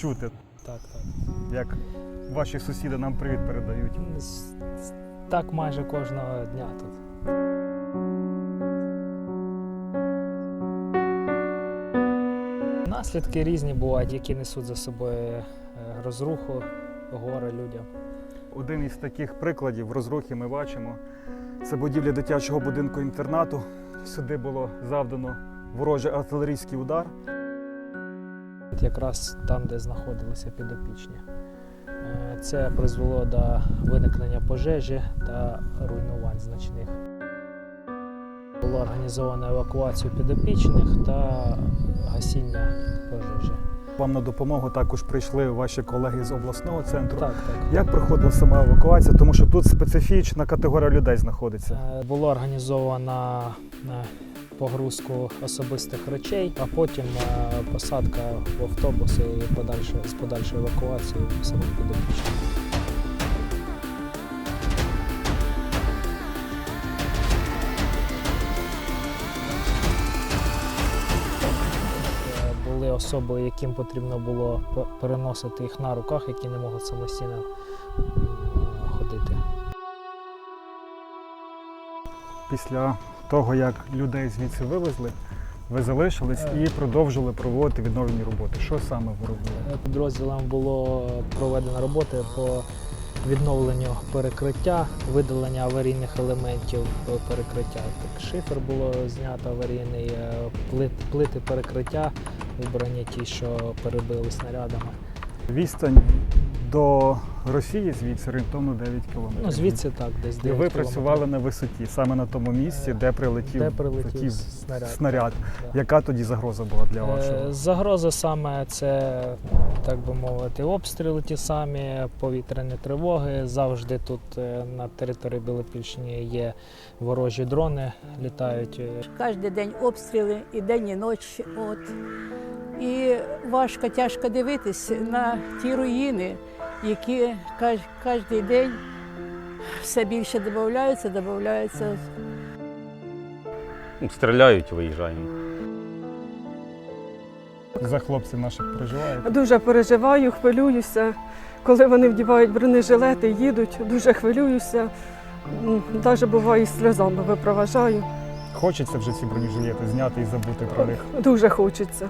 чути, Так, так. як ваші сусіди нам привіт передають. Так майже кожного дня тут. Наслідки різні бувають, які несуть за собою е, розруху, горе людям. Один із таких прикладів розрухи ми бачимо. Це будівля дитячого будинку інтернату. Сюди було завдано ворожий артилерійський удар. Якраз там, де знаходилися підопічні. Е, Це призвело до виникнення пожежі та руйнувань значних. Було організовано евакуацію підопічних та гасіння пожежі. Вам на допомогу також прийшли ваші колеги з обласного центру. Так, так. Як проходила сама евакуація? Тому що тут специфічна категорія людей знаходиться. Е, Було організовано е, погрузку особистих речей, а потім е, посадка в автобуси і подальше, з подальшою евакуацією самих підопічних. Е, Були особи, яким потрібно було переносити їх на руках, які не можуть самостійно ходити. Після того, як людей звідси вивезли, ви залишились і продовжили проводити відновлені роботи. Що саме ви робили? Підрозділам було проведено роботи по відновленню перекриття, видалення аварійних елементів перекриття. Так, шифер було знято аварійний, е, плит, плити перекриття, вибрані ті, що перебили снарядами. Відстань до Росії звідси орієнтовно 9 кілометрів. Ну, звідси так, десь І ви кілометрів. працювали на висоті, саме на тому місці, де прилетів, де прилетів снаряд. снаряд. Да. Яка тоді загроза була для Е, вашого? Загроза саме це, так би мовити, обстріли ті самі, повітряні тривоги. Завжди тут е, на території Білопільщини є ворожі дрони, літають. е, Кожен день обстріли і день, і ніч. От. І важко, тяжко дивитись на ті руїни, які кожен день все більше додаються, додаються. Ну, Стріляють, виїжджаємо. За хлопців наших переживаєте? Дуже переживаю, хвилююся. Коли вони вдівають бронежилети, їдуть, дуже хвилююся. Навіть буває і сльозами випроважаю. Хочеться вже ці бронежилети зняти і забути про них. Дуже хочеться.